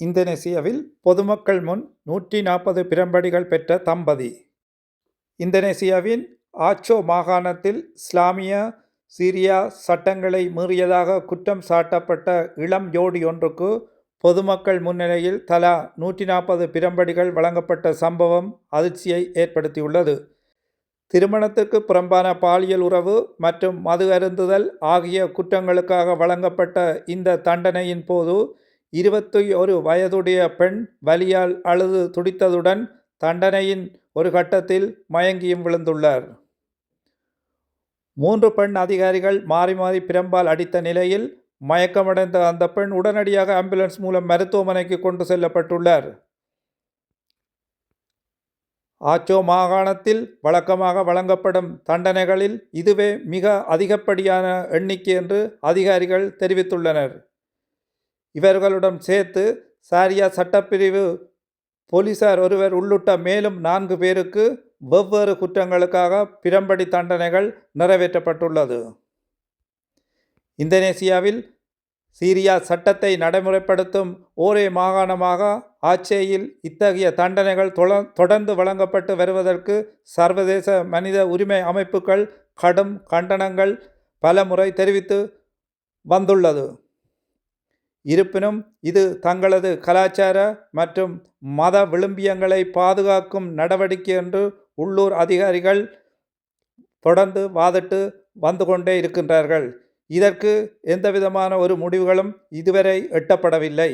இந்தோனேசியாவில் பொதுமக்கள் முன் நூற்றி நாற்பது பிரம்படிகள் பெற்ற தம்பதி. இந்தோனேசியாவின் ஆச்சோ மாகாணத்தில் இஸ்லாமிய சீரியா சட்டங்களை மீறியதாக குற்றம் சாட்டப்பட்ட இளம் ஜோடி ஒன்றுக்கு பொதுமக்கள் முன்னிலையில் தலா நூற்றி நாற்பது பிரம்படிகள் வழங்கப்பட்ட சம்பவம் அதிர்ச்சியை ஏற்படுத்தியுள்ளது. திருமணத்திற்கு புறம்பான பாலியல் உறவு மற்றும் மது அருந்துதல் ஆகிய குற்றங்களுக்காக வழங்கப்பட்ட இந்த தண்டனையின் போது இருபத்தி ஒரு வயதுடைய பெண் வலியால் அழுது துடித்ததுடன் தண்டனையின் ஒரு கட்டத்தில் மயங்கியும் விழுந்துள்ளார். மூன்று பெண் அதிகாரிகள் மாறி மாறி பிரம்பால் அடித்த நிலையில் மயக்கமடைந்த அந்த பெண் உடனடியாக ஆம்புலன்ஸ் மூலம் மருத்துவமனைக்கு கொண்டு செல்லப்பட்டுள்ளார். ஆச்சோ மாகாணத்தில் வழக்கமாக வழங்கப்படும் தண்டனைகளில் இதுவே மிக அதிகப்படியான எண்ணிக்கை என்று அதிகாரிகள் தெரிவித்துள்ளனர். இவர்களுடன் சேர்த்து சாரியா சட்டப்பிரிவு போலீசார் ஒருவர் உள்ளிட்ட மேலும் நான்கு பேருக்கு வெவ்வேறு குற்றங்களுக்காக பிரம்படி தண்டனைகள் நிறைவேற்றப்பட்டுள்ளது. இந்தோனேசியாவில் சீரியா சட்டத்தை நடைமுறைப்படுத்தும் ஒரே மாகாணமாக ஆச்சேயில் இத்தகைய தண்டனைகள் தொடர்ந்து வழங்கப்பட்டு வருவதற்கு சர்வதேச மனித உரிமை அமைப்புகள் கடும் கண்டனங்கள் பல முறை தெரிவித்து வந்துள்ளது. இருப்பினும் இது தங்களது கலாச்சார மற்றும் மத விழும்பியங்களை பாதுகாக்கும் நடவடிக்கை என்று உள்ளூர் அதிகாரிகள் தொடர்ந்து வாதிட்டு வந்து கொண்டே இருக்கின்றார்கள். இதற்கு எந்தவிதமான ஒரு முடிவுகளும் இதுவரை எட்டப்படவில்லை.